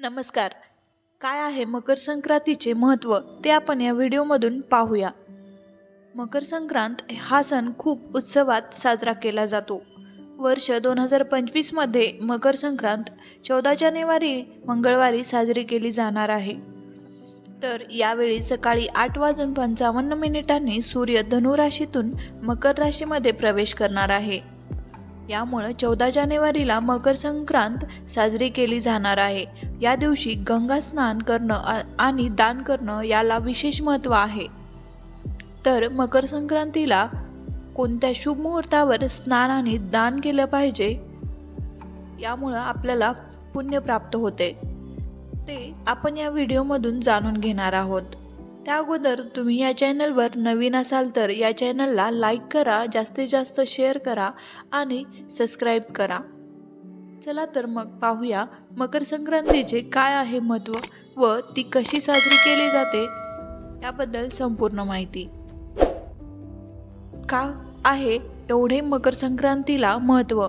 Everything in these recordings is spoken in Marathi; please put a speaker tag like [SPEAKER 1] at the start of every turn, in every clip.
[SPEAKER 1] नमस्कार. काय आहे मकर संक्रांतीचे महत्त्व ते आपण या व्हिडिओमधून पाहूया. मकर संक्रांत हा सण खूप उत्सवात साजरा केला जातो. वर्ष दोन हजार पंचवीसमध्ये मकर संक्रांत चौदा जानेवारी मंगळवारी साजरी केली जाणार आहे. तर यावेळी सकाळी आठ वाजून पंचावन्न मिनिटांनी सूर्य धनुराशीतून मकर राशीमध्ये प्रवेश करणार आहे. यामुळं चौदा जानेवारीला मकर संक्रांत साजरी केली जाणार आहे. या दिवशी गंगा स्नान करणं आणि दान करणं याला विशेष महत्त्व आहे. तर मकर संक्रांतीला कोणत्या शुभ मुहूर्तावर स्नान आणि दान केलं पाहिजे? यामुळं आपल्याला पुण्य प्राप्त होते. ते आपण या व्हिडिओमधून जाणून घेणार आहोत. त्या अगोदर तुम्ही या चॅनलवर नवीन असाल तर या चॅनलला लाईक करा जास्तीत जास्त शेअर करा आणि सबस्क्राईब करा. चला तर मग पाहूया मकर संक्रांतीचे काय आहे महत्त्व व ती कशी साजरी केली जाते याबद्दल संपूर्ण माहिती. का आहे एवढे मकर संक्रांतीला महत्त्व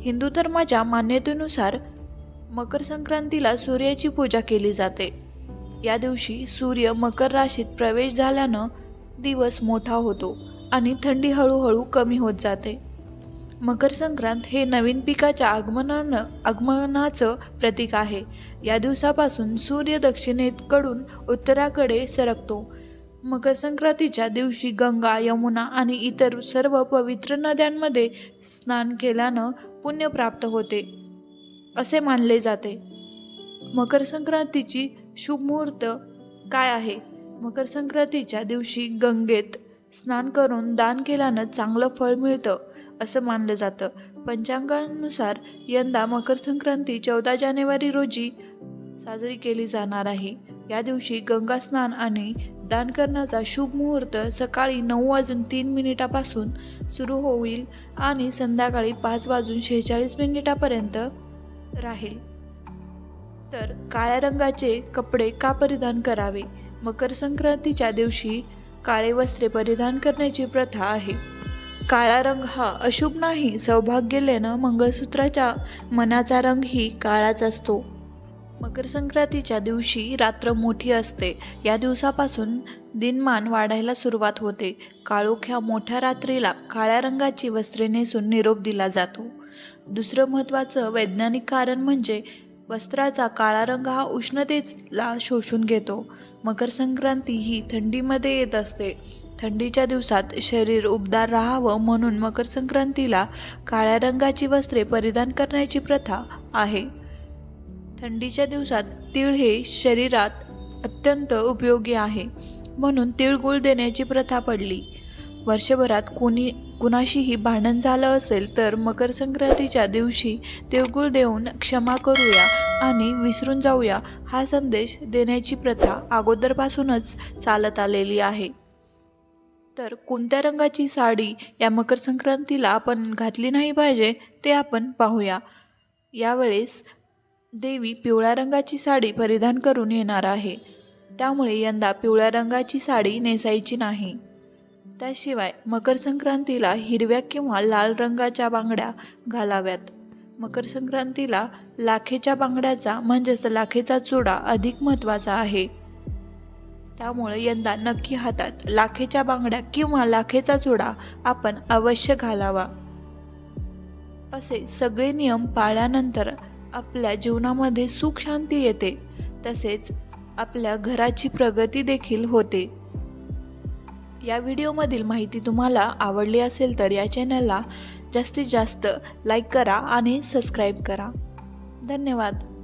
[SPEAKER 1] हिंदू धर्माच्या मान्यतेनुसार मकर संक्रांतीला सूर्याची पूजा केली जाते. या दिवशी सूर्य मकर राशीत प्रवेश झाल्यानं दिवस मोठा होतो आणि थंडी हळूहळू कमी होत जाते. मकर संक्रांत हे नवीन पिकाच्या आगमनानं आगमनाचं प्रतीक आहे. या दिवसापासून सूर्य दक्षिणेकडून उत्तराकडे सरकतो. मकर संक्रांतीच्या दिवशी गंगा यमुना आणि इतर सर्व पवित्र नद्यांमध्ये स्नान केल्यानं पुण्य प्राप्त होते असे मानले जाते. मकर संक्रांतीची शुभ मुहूर्त काय आहे? मकर संक्रांतीच्या दिवशी गंगेत स्नान करून दान केल्यानं चांगलं फळ मिळतं असं मानलं जातं. पंचांगानुसार यंदा मकर संक्रांती चौदा जानेवारी रोजी साजरी केली जाणार आहे. या दिवशी गंगा स्नान आणि दान करण्याचा शुभ मुहूर्त सकाळी नऊ वाजून तीन मिनिटापासून सुरू होईल आणि संध्याकाळी पाच वाजून शेहेचाळीस मिनिटापर्यंत राहील. तर काळ्या रंगाचे कपडे का परिधान करावे? मकर संक्रांतीच्या दिवशी काळे वस्त्रे परिधान करण्याची प्रथा आहे. काळा रंग हा अशुभ नाही सौभाग्य गेल्यानं मंगळसूत्राच्या मनाचा रंगही काळाच असतो. मकर संक्रांतीच्या दिवशी रात्र मोठी असते. या दिवसापासून दिनमान वाढायला सुरुवात होते. काळोख्या मोठ्या रात्रीला काळ्या रंगाची वस्त्रे नेसून निरोप दिला जातो. दुसरं महत्त्वाचं वैज्ञानिक कारण म्हणजे वस्त्राचा काळा रंग हा उष्णतेला शोषून घेतो. मकर संक्रांती ही थंडीमध्ये येत असते. थंडीच्या दिवसात शरीर उबदार राहावं म्हणून मकर संक्रांतीला काळ्या रंगाची वस्त्रे परिधान करण्याची प्रथा आहे. थंडीच्या दिवसात तीळ हे शरीरात अत्यंत उपयोगी आहे म्हणून तिळगुळ देण्याची प्रथा पडली. वर्षभरात कोणी कुणाशीही भांडण झालं असेल तर मकर संक्रांतीच्या दिवशी तिळगुळ देऊन क्षमा करूया आणि विसरून जाऊया हा संदेश देण्याची प्रथा अगोदरपासूनच चालत आलेली आहे. तर कोणत्या रंगाची साडी या मकर संक्रांतीला आपण घातली नाही पाहिजे ते आपण पाहूया. यावेळेस देवी पिवळ्या रंगाची साडी परिधान करून येणार आहे. त्यामुळे यंदा पिवळ्या रंगाची साडी नेसायची नाही. त्याशिवाय मकर संक्रांतीला हिरव्या किंवा लाल रंगाच्या बांगड्या घालाव्यात. मकर संक्रांतीला लाखेच्या बांगड्याचा म्हणजेच लाखेचा चुडा अधिक महत्त्वाचा आहे. त्यामुळे यंदा नक्की हातात लाखेच्या बांगड्या किंवा लाखेचा चुडा आपण अवश्य घालावा. असे सगळे नियम पाळल्यानंतर आपल्या जीवनामध्ये सुख शांती येते. तसेच आपल्या घराची प्रगती देखील होते. या व्हिडिओमधील माहिती तुम्हाला आवडली असेल तर या चॅनलला जास्तीत जास्त लाईक करा आणि सबस्क्राईब करा. धन्यवाद.